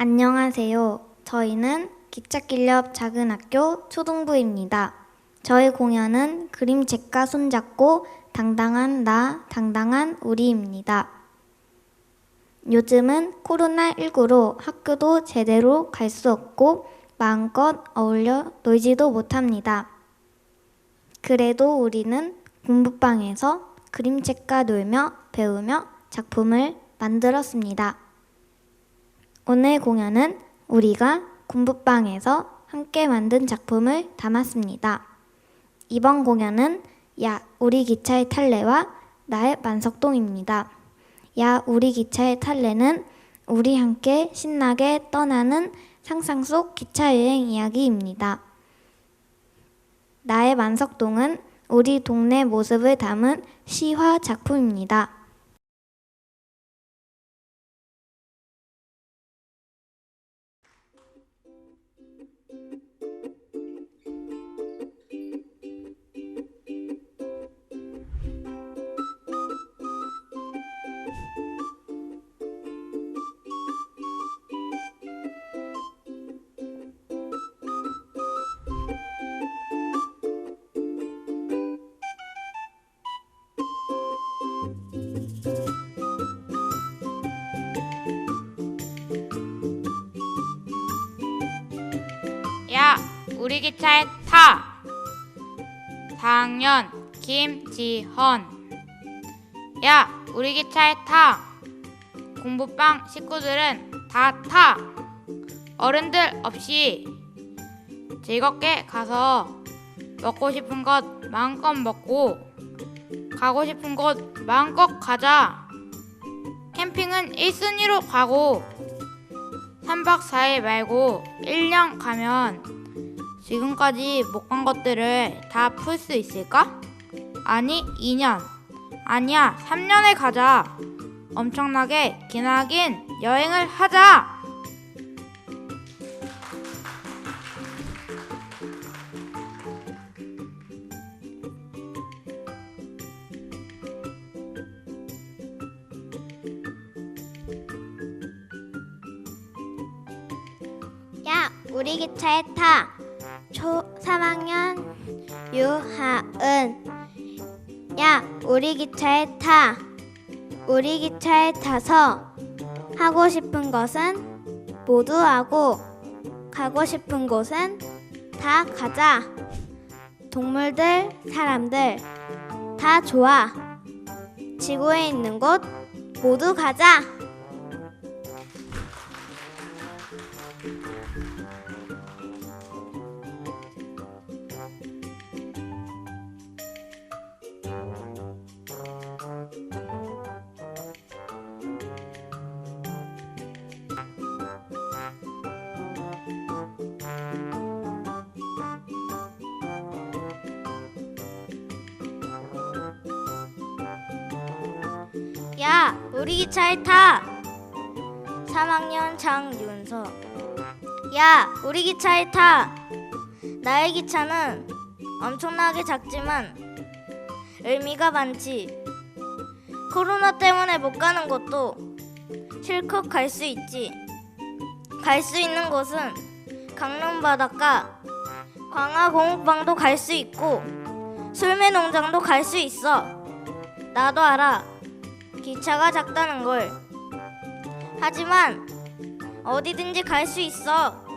안녕하세요. 저희는 기찻길 옆 작은 학교 초등부입니다. 저희 공연은 그림책과 손잡고 당당한 나, 당당한 우리입니다. 요즘은 코로나19로 학교도 제대로 갈 수 없고 마음껏 어울려 놀지도 못합니다. 그래도 우리는 공부방에서 그림책과 놀며 배우며 작품을 만들었습니다. 오늘 공연은 우리가 공부방에서 함께 만든 작품을 담았습니다. 이번 공연은 야, 우리 기차의 탈래와 나의 만석동입니다. 야, 우리 기차의 탈래는 우리 함께 신나게 떠나는 상상 속 기차 여행 이야기입니다. 나의 만석동은 우리 동네 모습을 담은 시화 작품입니다. 우리 기차에 타! 4학년 김지헌. 야, 우리 기차에 타! 공부방 식구들은 다 타! 어른들 없이 즐겁게 가서 먹고 싶은 것 마음껏 먹고 가고 싶은 곳 마음껏 가자. 캠핑은 1순위로 가고 3박 4일 말고 1년 가면 지금까지 못 간 것들을 다 풀 수 있을까? 아니 2년 아니야 3년에 가자 엄청나게 기나긴 여행을 하자 야, 우리 기차에 타. 초 3학년 유하은. 야, 우리 기차에 타. 우리 기차에 타서 하고 싶은 것은 모두 하고 가고 싶은 곳은 다 가자. 동물들, 사람들 다 좋아. 지구에 있는 곳 모두 가자. 야, 우리 기차에 타. 3학년 장윤서. 야, 우리 기차에 타. 나의 기차는 엄청나게 작지만 의미가 많지. 코로나 때문에 못 가는 곳도 실컷 갈 수 있지. 갈 수 있는 곳은 강릉 바닷가, 광화 공원방도 갈 수 있고 술매 농장도 갈 수 있어. 나도 알아. 기차가 작다는 걸. 하지만 어디든지 갈 수 있어.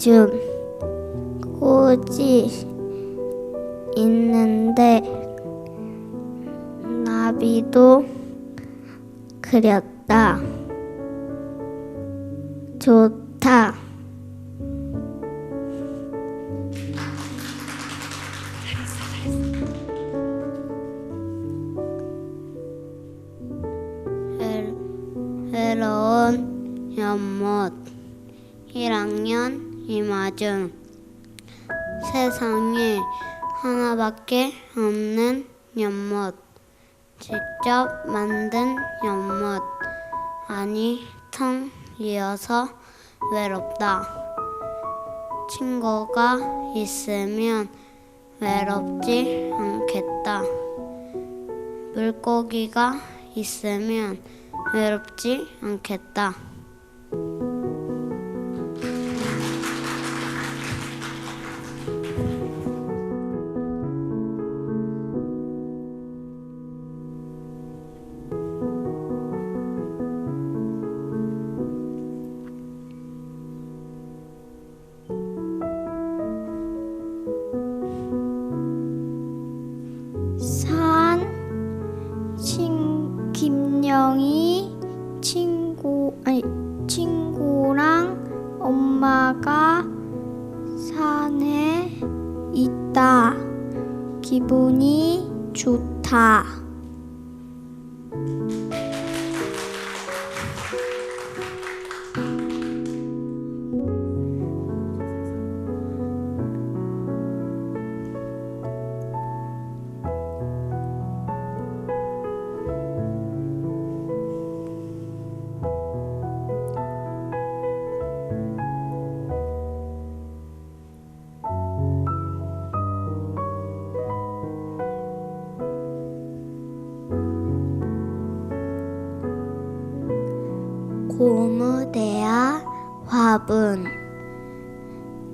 예준 꽃이 있는데 나비도 그렸다. 좋다. 연못 아니 텅 비어서 외롭다 친구가 있으면 외롭지 않겠다 물고기가 있으면 외롭지 않겠다. 화분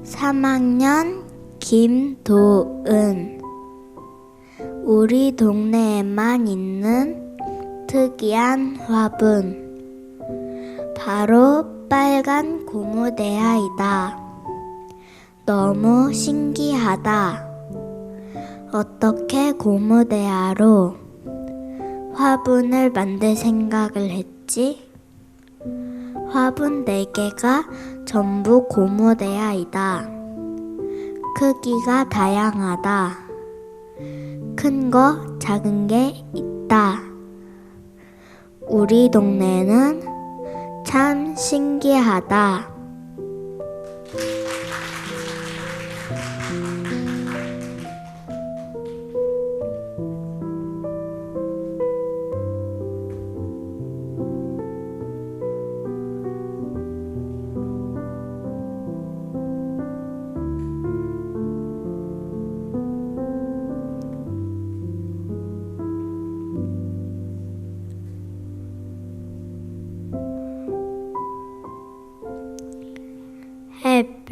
3학년 김도은 우리 동네에만 있는 특이한 화분 바로 빨간 고무대야이다. 너무 신기하다. 어떻게 고무대야로 화분을 만들 생각을 했지? 화분 4개가 전부 고무대야이다. 크기가 다양하다. 큰 거, 작은 게 있다. 우리 동네는 참 신기하다.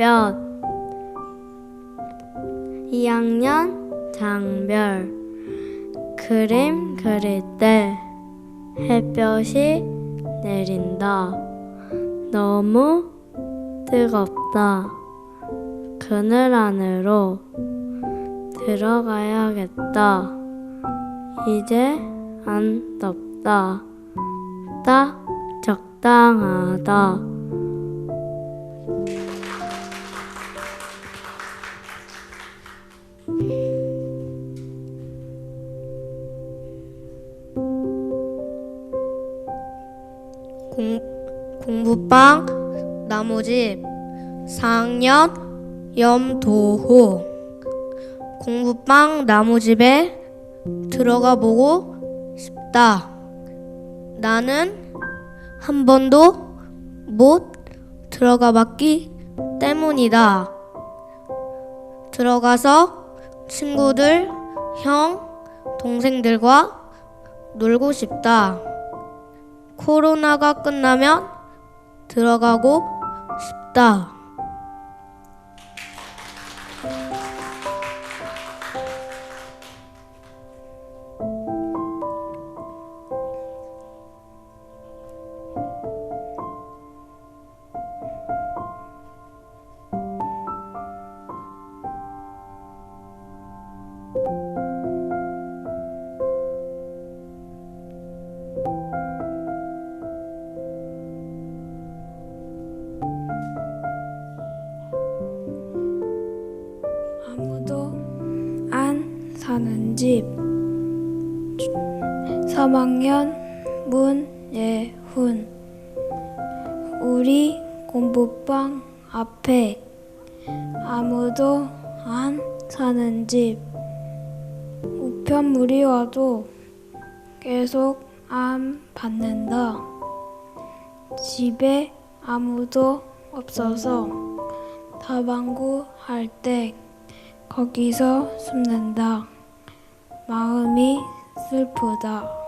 햇볕 2학년 장별 그림 그릴 때 햇볕이 내린다. 너무 뜨겁다. 그늘 안으로 들어가야겠다. 이제 안 덥다. 딱 적당하다. 공, 공부방 나무집 4학년 염도호 공부방 나무집에 들어가 보고 싶다. 나는 한 번도 못 들어가 봤기 때문이다. 들어가서 친구들, 형, 동생들과 놀고 싶다. 코로나가 끝나면 들어가고 싶다. 사는 집. 3학년 문예훈. 우리 공부방 앞에 아무도 안 사는 집. 우편물이 와도 계속 안 받는다. 집에 아무도 없어서 다방구 할 때 거기서 숨는다. 마음이 슬프다.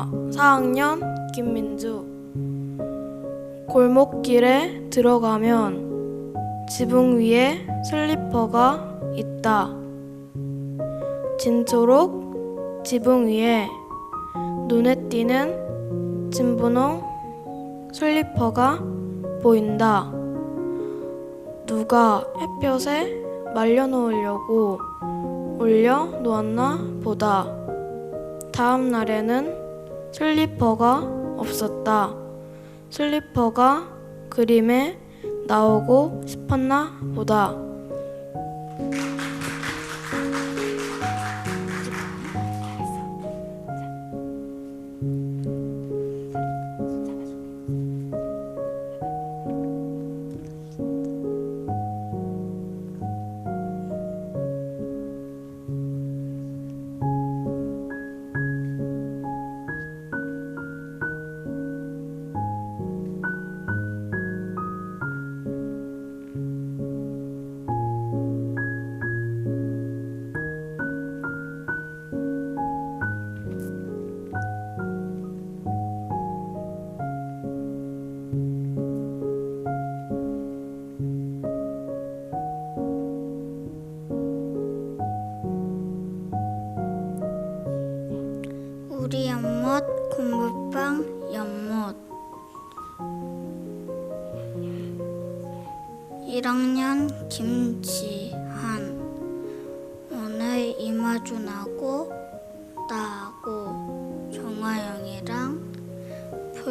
김민 아 4학년 김민주 골목길에 들어가면 지붕 위에 슬리퍼가 있다. 진초록 지붕 위에 눈에 띄는 진분홍 슬리퍼가 보인다. 누가 햇볕에 말려놓으려고 올려 놓았나 보다. 다음 날에는 슬리퍼가 없었다. 슬리퍼가 그림에 나오고 싶었나 보다.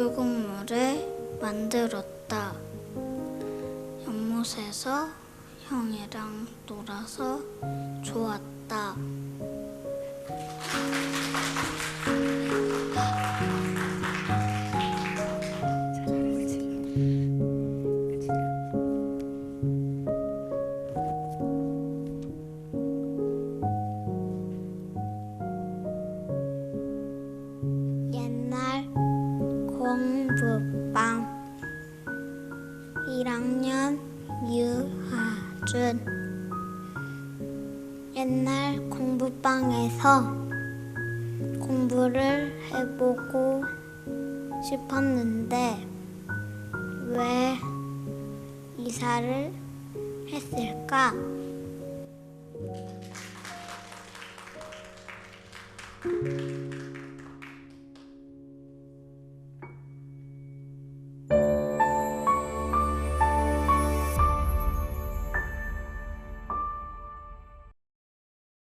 불국물을 만들었다. 연못에서 형이랑 놀아서 좋았다. 준 옛날 공부방에서 공부를 해보고 싶었는데 왜 이사를 했을까?